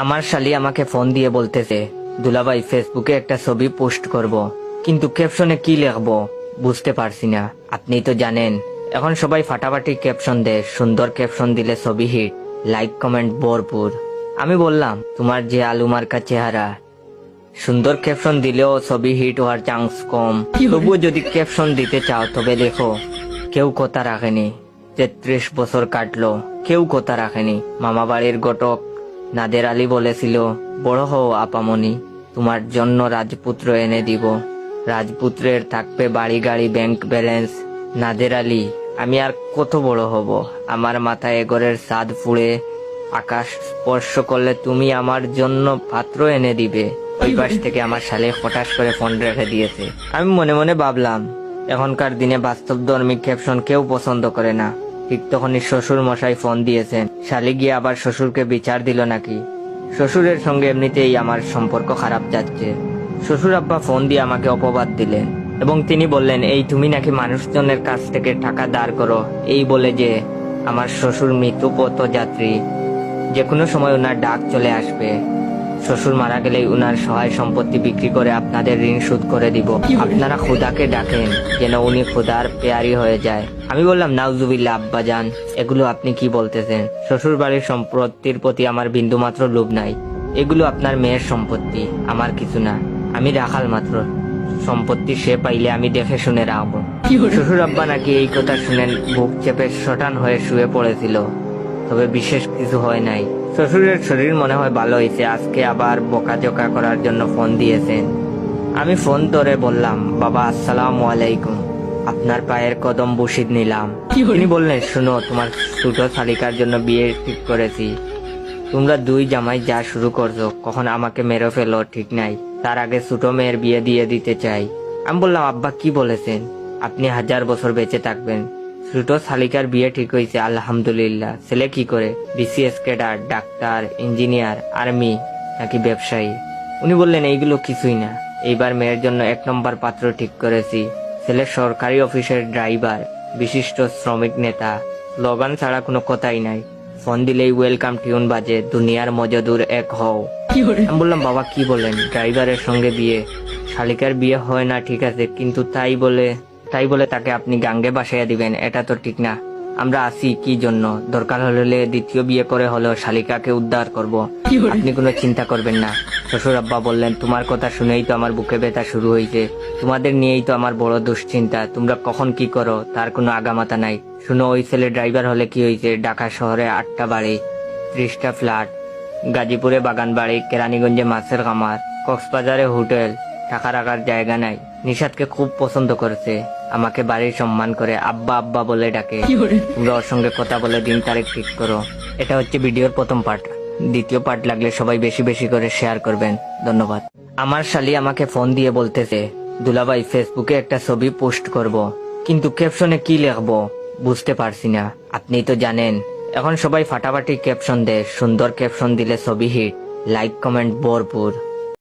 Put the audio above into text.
আমার শালি আমাকে ফোন দিয়ে বলতেছে, দুলাভাই, ফেসবুকে একটা ছবি পোস্ট করব। কিন্তু ক্যাপশনে কি লিখব? বুঝতে পারছি না। আপনি তো জানেন। এখন সবাই ফাটাফাটি ক্যাপশন দেয়। সুন্দর ক্যাপশন দিলে ছবি হিট। লাইক কমেন্ট ভরপুর। আমি বললাম, তোমার যে আলু মার্কা চেহারা, সুন্দর ক্যাপশন দিলেও ছবি হিট হওয়ার চান্স কম। তবুও যদি ক্যাপশন দিতে চাও, তবে লেখো কেউ কথা রাখেনি। তেত্রিশ বছর কাটলো, কেউ কথা রাখেনি। মামা বাড়ির ঘটক নাদের আলী বলেছিল, বড় হও আপামনি, তোমার জন্য রাজপুত্র এনে দিব। রাজপুত্রের থাকবে বাড়ি গাড়ি ব্যাংক ব্যালেন্স। নাদের আলী, আমি আর কত বড় হব? আমার মাথায় এগরের সাদ ফুড়ে, আকাশ স্পর্শ করলে তুমি আমার জন্য পাত্র এনে দিবে। ওই পাশ থেকে আমার শালে হঠাৎ করে ফোন রেখে দিয়েছে। আমি মনে মনে ভাবলাম, এখনকার দিনে বাস্তব ধর্মী ক্যাপশন কেউ পছন্দ করে না। ঠিক তখনই শ্বশুর মশাই ফোন দিয়েছেন। শালি গিয়ে আবার শ্বশুরকে বিচার দিল নাকি? শ্বশুরের সঙ্গে এমনিতেই আমার সম্পর্ক খারাপ যাচ্ছে। শ্বশুর আব্বা ফোন দিয়ে আমাকে অপবাদ দিলেন এবং তিনি বললেন, এই তুমি নাকি মানুষজনের কাছ থেকে টাকা দাঁড় করো। এই বলে যে আমার শ্বশুর মৃত্যু যাত্রী যে কোনো সময় ওনার ডাক চলে আসবে। শ্বশুর মারা গেলেই উনার সহায় সম্পত্তি বিক্রি করে আপনাদের ঋণ শোধ করে দিব। আপনারা খুদাকে ডাকেন যেন উনি খুদার পেয়ারি হয়ে যায়। আমি বললাম নাউজুবিল্লা আব্বা যান এগুলো আপনি কি বলতেছেন? শ্বশুর বাড়ির সম্পত্তির প্রতি আমার বিন্দু মাত্র লোভ নাই। এগুলো আপনার মেয়ের সম্পত্তি আমার কিছু না। আমি রাখাল মাত্র। সম্পত্তি সে পাইলে আমি দেখে শুনে রাখব। শ্বশুর আব্বা নাকি এই কথা শুনেন বুক চেপে শটান হয়ে শুয়ে পড়েছিল। তবে বিশেষ কিছু হয় নাই। শ্বশুরের শরীর মনে হয় ভালো হয়েছে। আজকে আবার বকাঝকা করার জন্য ফোন দিয়েছেন। আমি ফোন ধরে বললাম বাবা আসসালামু আলাইকুম। আপনার পায়ের কদম বসিত নিলাম। তিনি বললেন শুনো তোমার ছোট শালিকার জন্য বিয়ে ঠিক করেছি। তোমরা দুই জামাই যা শুরু করছ কখন আমাকে মেরে ফেলো ঠিক নাই। তার আগে ছোট মেয়ের বিয়ে দিয়ে দিতে চাই। আমি বললাম আব্বা কি বলেছেন? আপনি হাজার বছর বেঁচে থাকবেন। ছোট শালিকার বিয়ে ঠিক হয়েছে, আলহামদুলিল্লাহ। ছেলে কি করে? BCS cadre, doctor, engineer, army, নাকি ব্যবসায়ী? উনি বললেন, এইগুলো কিছুই না। এইবার মেয়ের জন্য এক নম্বর পাত্র ঠিক করেছি। ছেলে সরকারি অফিসের ড্রাইভার, বিশিষ্ট শ্রমিক নেতা। স্লোগান ছাড়া কোনো কথাই নাই। ফোন দিলেই ওয়েলকাম টিউন বাজে, দুনিয়ার মজদুর এক হও। আমি বললাম, বাবা, কি বলেন? ড্রাইভারের সঙ্গে বিয়ে। শালিকার বিয়ে হয় না, ঠিক আছে, কিন্তু তাই বলে তাই বলে তাকে আপনি গাঙ্গে বাসাইয়া দিবেন এটা তো ঠিক না। আমরা আসি কি জন্য? দরকার হলে দ্বিতীয় বিয়ে করে হলেও শালিকাকে উদ্ধার করব। আপনি কোনো চিন্তা করবেন না। শ্বশুর আব্বা বললেন তোমার কথা শুনেই তো আমার বুকে ব্যথা শুরু হয়েছে তোমাদের নিয়েই তো আমার বড় দুশ্চিন্তা। তোমরা কখন কি করো? তার কোনো আগামাতা নাই। শুনো ওই ছেলে ড্রাইভার হলে কি হয়েছে ঢাকা শহরে আটটা বাড়ি ত্রিশটা ফ্ল্যাট গাজীপুরে বাগান বাড়ি কেরানীগঞ্জে মাছের খামার কক্সবাজারে হোটেল টাকা রাখার জায়গা নাই। নিশাদকে খুব পছন্দ করেছে। আমাকে বাড়ির সম্মান করে আব্বা আব্বা বলে ডাকে। তোমরা ওর সঙ্গে কথা বলে দিন তারিখ ঠিক করো। এটা হচ্ছে ভিডিওর প্রথম পার্ট। দ্বিতীয় পার্ট লাগলে সবাই বেশি বেশি করে শেয়ার করবেন। ধন্যবাদ। আমার শালি আমাকে ফোন দিয়ে বলতেছে দুলাভাই ফেসবুকে একটা ছবি পোস্ট করব। কিন্তু ক্যাপশনে কি লিখব? বুঝতে পারছি না। আপনি তো জানেন। এখন সবাই ফাটাফাটি ক্যাপশন দেয়। সুন্দর ক্যাপশন দিলে ছবি হিট। লাইক কমেন্ট ভরপুর।